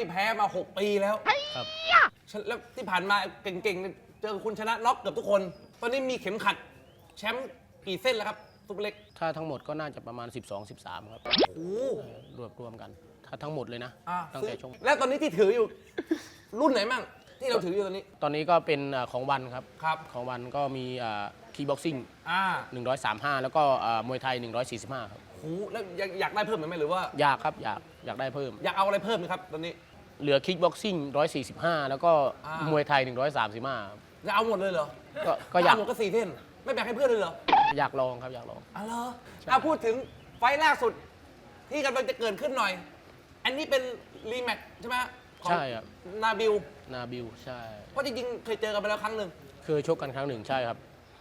ไม่แพ้มา 6 ปีแล้วครับชนะแล้วที่ผ่านมาเก่งๆเนี่ยเจอคุณชนะน็อกเกือบทุกคน ตอนนี้มีเข็มขัดแชมป์กี่เส้นแล้วครับซุปเปอร์เล็ก ถ้าทั้งหมดก็น่าจะประมาณ 12 13 ครับโอ้รวบรวมกัน ถ้าทั้งหมดเลยนะอ่าตั้งแต่ช่วงแล้วตอนนี้ที่ถืออยู่ รุ่นไหนมั่งที่เราถืออยู่ตอนนี้ ตอนนี้ก็เป็นอ่าของวันครับครับ ของวันก็มีคีบ็อกซิ่งอ่า135แล้วก็อ่ามวยไทย145ครับโหแล้วอยากอยากได้เพิ่มไหมหรือว่า อยากครับ อยาก อยากได้เพิ่ม อยากเอาอะไรเพิ่มไหมครับตอนนี้ เหลือคิกบ็อกซิ่ง145 แล้วก็อ่าม มวยไทย 135ครับจะเอาหมดเลยเหรอก็ก็อยากเหมดก็สี่เส้น ไม่แบ่งให้เพื่อนเลยเหรออยากลองครับอยากลอง อ๋อเหรอใช่เอาพูดถึงไฟล์ล่าสุด ที่กำลังจะเกิดขึ้นหน่อย อันนี้เป็นรีแมตช์ใช่ไหมของใช่ครับ นาบิล นาบิลใช่ เพราะจริงๆ เคยเจอกันไปแล้วครั้งหนึ่ง เคยชกกันครั้งหนึ่งใช่ครับ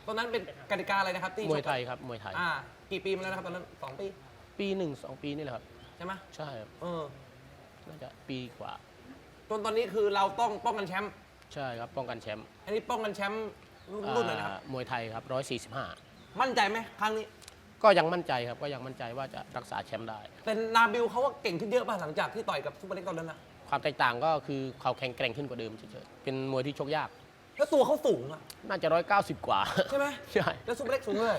ตอนนั้นเป็นกติกาอะไรนะครับที่มวยชกไทยครับมวยไทย อ่า กี่ปีมาแล้วนะครับตอนนั้นสองปี ปีหนึ่งสองปีนี่แหละครับ ใช่ไหมใช่ครับเออ น่าจะปีกว่า จนตอนนี้คือเราต้องป้องกันแชมป์ใช่ครับป้องกันแชมป์อันนี้ป้องกันแชมป์รุ่นรุ่นไหนนะครับ อ่ามวยไทยครับ145มั่นใจไหมครั้งนี้ก็ยังมั่นใจครับก็ยังมั่นใจว่าจะรักษาแชมป์ได้ แต่นาบิลเขาก็เก่งขึ้นเยอะป่ะหลังจากที่ต่อยกับซุปเปอร์เล็กตอนนั้นนะความแตกต่างก็คือเขาแข็งแกร่งขึ้นกว่าเดิมเฉยๆเป็นมวยที่ชกยาก แล้วตัวเขาสูงอะน่าจะ 190 กว่า ใช่ไหมใช่ แล้วซุปเปอร์เล็กสูงเลย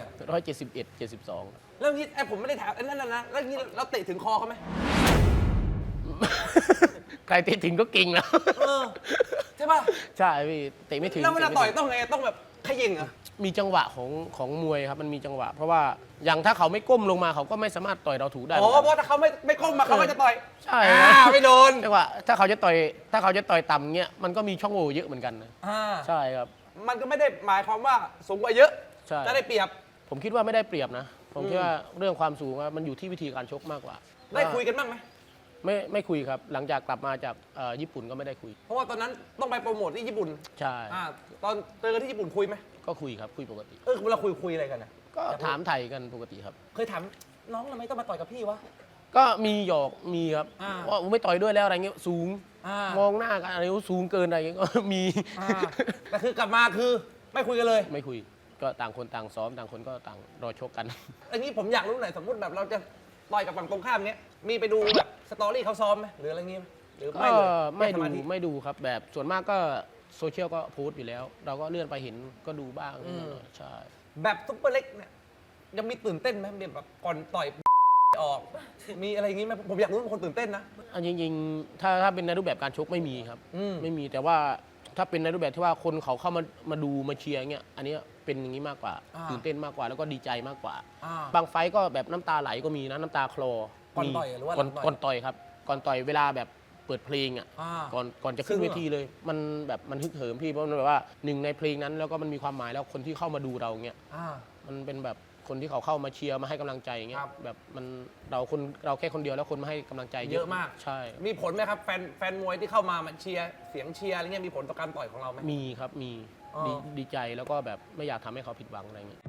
171 72 แล้วนี้ไอ้ผมไม่ได้ถามไอ้นั่นนะนะแล้วนี้เราเตะถึงคอเขาไหม ใครเตะถึงก็เก่งแล้ว เออ ใช่ป่ะ ใช่พี่เตะไม่ถึงแล้วเวลาะไม่ต่อยถึงต้องไงต้องแบบเขย่งเหรอ มีจังหวะของของมวยครับมันมีจังหวะ เพราะว่าอย่างถ้าเขาไม่ก้มลงมาเขาก็ไม่สามารถต่อยเราถูกได้อ๋อเหมือนเพกันราะถ้าเขาไม่ไม่ก้มมาเขาก็จะต่อยใช่อ่าไม่โดนจังหวะถ้าเขาจะต่อยถ้าเขาจะต่อยต่ำเงี้ยมันก็มีช่องโหว่เยอะเหมือนกันนะอ่าใช่ครับ มันก็ไม่ได้หมายความว่าสูงกว่าเยอะใช่ จะได้เปรียบ ผมคิดว่าไม่ได้เปรียบนะ ผมคิดว่าเรื่องความสูงอะมันอยู่ที่วิธีการชกมากกว่าได้คุยกันบ้างไหม ไม่ไม่คุยครับ หลังจากกลับมาจากเอ่อญี่ปุ่นก็ไม่ได้คุย เพราะว่าตอนนั้นต้องไปโปรโมทที่ญี่ปุ่นใช่ อ่าตอนเจอกันที่ญี่ปุ่นคุยไหมก็คุยครับคุยปกติ เออเวลาคุยคุยอะไรกันนะก็ถามไทยกันปกติครับ เคยถามน้องทำไมต้องมาต่อยกับพี่วะ ก็มีหยอกมีครับอ่า ว่าไม่ต่อยด้วยแล้วอะไรเงี้ยสูง อ่ามองหน้ากันอะไรก็สูงเกินอะไรเงี้ยก็มี อ่าแต่คือกลับมาคือไม่คุยกันเลย ไม่คุยก็ต่างคนต่างซ้อมต่างคนก็ต่างรอชกกัน อันนี้ผมอยากรู้หน่อยสมมติแบบเราจะต่อยกับฝั่งตรงข้ามเนี้ยมีไปดูแบบ สตอรี่เขาซ้อมไหมหรืออะไรเงี้ยไหมหรือก็ไม่เลยไม่แค่ดูสาธิ ไม่ดูครับแบบส่วนมากก็โซเชียลก็โพสต์อยู่แล้ว เราก็เลื่อนไปเห็นก็ดูบ้างอืม ใช่ แบบซุปเปอร์เล็กเนี่ยยังมีตื่นเต้นไหมแบบก่อนต่อย ออก มีอะไรอย่างงี้ไหมผมอยากรู้ว่าคนตื่นเต้นนะ อันจริงๆ ถ้าถ้าเป็นในรูปแบบการชกไม่มีครับ อืม ไม่มีแต่ว่าถ้าเป็นในรูปแบบที่ว่าคนเขาเข้ามามาดูมาเชียร์เงี้ย อันเนี้ยเป็นอย่างนี้มากกว่า อ่า ตื่นเต้นมากกว่าแล้วก็ดีใจมากกว่า อ่า บางไฟต์ก็แบบน้ำตาไหลก็มีนะน้ำตาคลอ ก่อนมีต่อยหรือว่าหก่ลัอนงต่อยก่อนต่อยครับ ก่อนต่อยเวลาแบบเปิดเพลงอะ อ่า ก่อนก่อนจะขึ้นซึ้งเวเหรอทีเลย มันแบบมันฮึกเหิมพี่เพราะมันแบบว่าหนึ่งในเพลงนั้นแล้วก็มันมีความหมายแล้วคนที่เข้ามาดูเราเงี้ยอ่า มันเป็นแบบคนที่เขาเข้ามาเชียร์มาให้กำลังใจเงี้คยรับแบบมันเราคนเราแค่คนเดียวแล้วคนมาให้กำลังใจเยอะมาก ใช่ มีผลไหมครับแฟนแฟนมวยที่เข้ามามาเชียร์เสียงเชียร์อะไรเงี้ยมีผลต่อการต่อยของเราไหม มีครับมีอ๋อ ดีดีใจแล้วก็แบบไม่อยากทำให้เขาผิดหวังอะไรเงี้ย